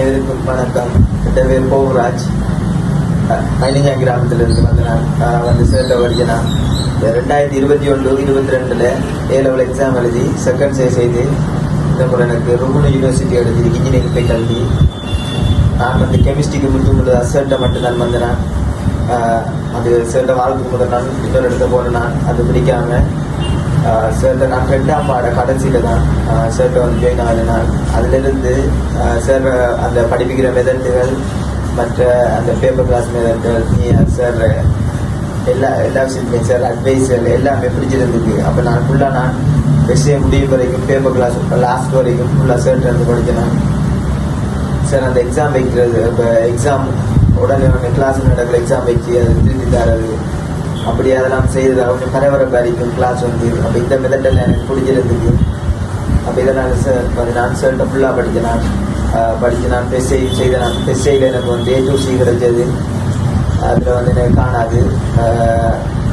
அனைவருக்கும் வணக்கம் என் பேர் போவராஜ் ஐலிஞ்சா கிராமத்திலிருந்து வந்து நான் வந்து சேர்ந்த படிக்கிறேன் ரெண்டாயிரத்தி இருபத்தி ஒன்று இருபத்தி ரெண்டில் ஏ லெவல் எக்ஸாம் எழுதி செகண்ட் சே செய்து இந்த முறை எனக்கு ருகுணு யூனிவர்சிட்டி எழுதி இன்ஜினியரிங் போய் கல்வி நான் வந்து கெமிஸ்ட்ரிக்கு முடித்து முழு அசர்ட்டை மட்டும் நான் வந்தேன். அது சேர்ந்த வாழ்க்கை முதல் நான் இன்னொரு இடத்த போனேன். அது பிடிக்காம சேர்ட்ட நான் ரெண்டாம் பாட கடைசியில் தான் சேர்ட்ட வந்து ஜாயின் ஆகினேன் நான். அதிலிருந்து சார் அந்த படிப்பிக்கிற மெதட்டுகள் மற்ற அந்த பேப்பர் கிளாஸ் மெதட்டுகள் நீ சார் எல்லா எல்லா விஷயத்துலையும் சார் அட்வைஸர் எல்லாமே பிடிச்சிருந்துக்கு அப்போ நான் ஃபுல்லாக நான் விஷயம் முடியும் வரைக்கும் பேப்பர் கிளாஸ் லாஸ்ட் வரைக்கும் ஃபுல்லாக சேர்ட்டு இருந்து படித்தேன் சார் அந்த எக்ஸாம் வைக்கிறது இப்போ எக்ஸாம் உடனே உடனே கிளாஸ் நடக்கிற எக்ஸாம் வச்சு அது திருப்பி தரது அப்படி அதெல்லாம் செய்தது கொஞ்சம் பரபரப்பு அறிக்கும் கிளாஸ் வந்து அப்போ இந்த மிதட்டில் எனக்கு பிடிச்சிருந்தது அப்போ இதை நான் சார் நான் சார்கிட்ட ஃபுல்லாக படித்தேன் படித்து நான் பெஸ்ஸை செய்த நான் பெஸ்ஸையில் எனக்கு வந்து ஏ டூ கிடைச்சது. அதில் வந்து எனக்கு காணாது.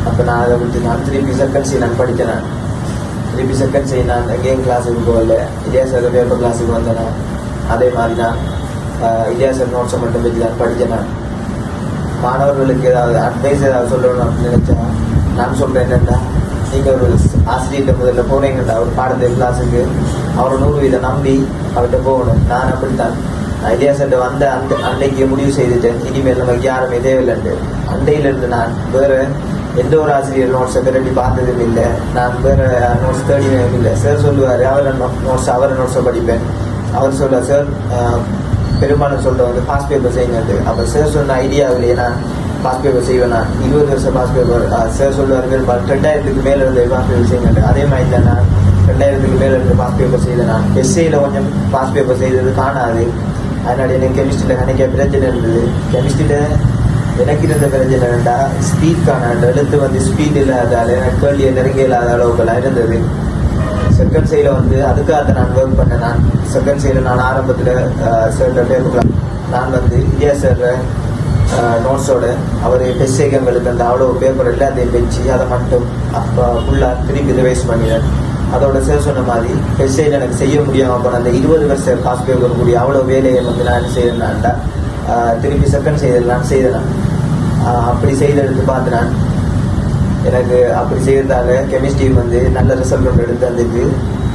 அப்போ நான் அதை விட்டு நான் திருப்பி செகண்ட்ஸை நான் படித்தேன் நான் திருப்பி செகண்ட்ஸை சி நான் கேம் கிளாஸுக்கு போகல. சார் பேப்பர் கிளாஸுக்கு வந்தேன் அதே மாதிரி நான் சார் நோட்ஸை மட்டும் வச்சு நான் படித்தேன் நான் மாணவர்களுக்கு ஏதாவது அட்வைஸ் ஏதாவது சொல்லணும் அப்படின்னு நினைச்சா நான் சொல்றேன் என்னென்னா நீங்க ஒரு ஆசிரியர்கிட்ட முதல்ல போனீங்கடா ஒரு பாடத்தை கிளாஸுக்கு அவரை நூறு வீத நம்பி அவர்கிட்ட போகணும். நான் அப்படித்தான். ஐடியா இதிகாசத்தை வந்த அந்த அன்னைக்கு முடிவு செய்துட்டேன். இனிமேல் நமக்கு யாருமே தேவையில்லைண்டு அண்டையிலிருந்து நான் வேறு எந்த ஒரு ஆசிரியர் நோட்ஸை திரட்டி பார்த்ததும் இல்லை. நான் வேறு நோட்ஸ் தேடினதும் இல்லை. சார் சொல்லுவார் அவர் நோட்ஸ் அவர் நோட்ஸை படிப்பேன். அவர் சொல்லுவார் சார் பெரும்பாலும் சொல்கிற வந்து பாஸ் பேப்பர் செய்யுங்க அப்போ சார் சொன்ன ஐடியாவிலேயே நான் பாஸ் பேப்பர் செய்வேன்? நான் இருபது வருஷம் பாஸ் பேப்பர் சார் சொல்லுவார் பெரும்பாலும் ரெண்டாயிரத்துக்கு மேலே இருந்து பாஸ் பேப்பர் செய்யுங்க அதே மாதிரி தான்? நான் ரெண்டாயிரத்துக்கு மேலே இருந்து பாஸ் பேப்பர் செய்தேன்? நான் எஸ்ஏயில் கொஞ்சம் பாஸ் பேப்பர் செய்தது காணாது. அதனால எனக்கு கெமிஸ்ட்ரியில் கணக்க பிரச்சனை இருந்தது. கெமிஸ்ட்ரியில் எனக்கு இருந்த பிரச்சனை வேண்டாம் ஸ்பீட் காணாண்டு. எழுத்து வந்து ஸ்பீட் இல்லாதால எனக்கு கேள்வியை நெருங்க இல்லாத அளவுக்குலாம் இருந்தது. செகண்ட் சைடில் வந்து அதுக்காக நான் ஒர்க் பண்ணேன். நான் செகண்ட் சைடில் நான் ஆரம்பத்தில் சார்கிட்ட நான் வந்து இந்தியா சார் நோட்ஸோட அவர் டெஸ்ட் எங்களுக்கு அந்த அவ்வளோ பேப்பர் எல்லாத்தையும் வச்சு அதை மட்டும் அப்போ ஃபுல்லாக திருப்பி ரிவைஸ் பண்ணிடுறேன் அதோட சார் சொன்ன மாதிரி டெஸ்ட் சைடில் எனக்கு செய்ய முடியாமல் போன அந்த இருபது வருஷம் காசு பேப்பர் கூடிய அவ்வளோ வேலையை வந்து நான் என்ன திருப்பி செகண்ட் சைடில் நான் செய்தேன். அப்படி செய்தெடுத்து பார்த்து நான் எனக்கு அப்படி செய்யறதால கெமிஸ்ட்ரி வந்து நல்ல ரிசல்ட் ஒன்று எடுத்து வந்திருக்கு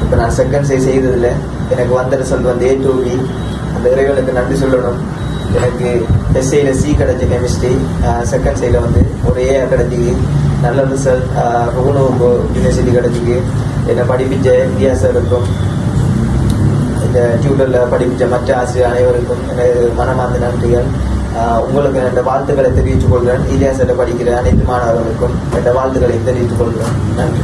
இப்போ நான் செகண்ட் சை செய்ததில் எனக்கு வந்த ரிசல்ட் வந்து ஏ டூ பி அந்த இறைவனுக்கு நன்றி சொல்லணும். எனக்கு எஸ்ஐயில் சி கிடச்சி கெமிஸ்ட்ரி செகண்ட் சைடில் வந்து ஒரு ஏ கிடச்சிக்கு நல்ல ரிசல்ட் ரோனு யூனிவர்சிட்டி கிடச்சிக்கு என்னை படிப்பிச்ச இந்தியா இருக்கும் இந்த டியூட்டரில் படிப்பிச்ச மற்ற ஆசிரியர் அனைவருக்கும் எனது மனமார்ந்த நன்றிகள். உங்களுக்கு என்ற வாழ்த்துக்களை தெரிவித்துக் கொள்கிறேன். இந்தியாசில் படிக்கிற அனைத்து மாணவர்களுக்கும் என்னோட வாழ்த்துக்களை தெரிவித்துக் கொள்கிறேன். நன்றி.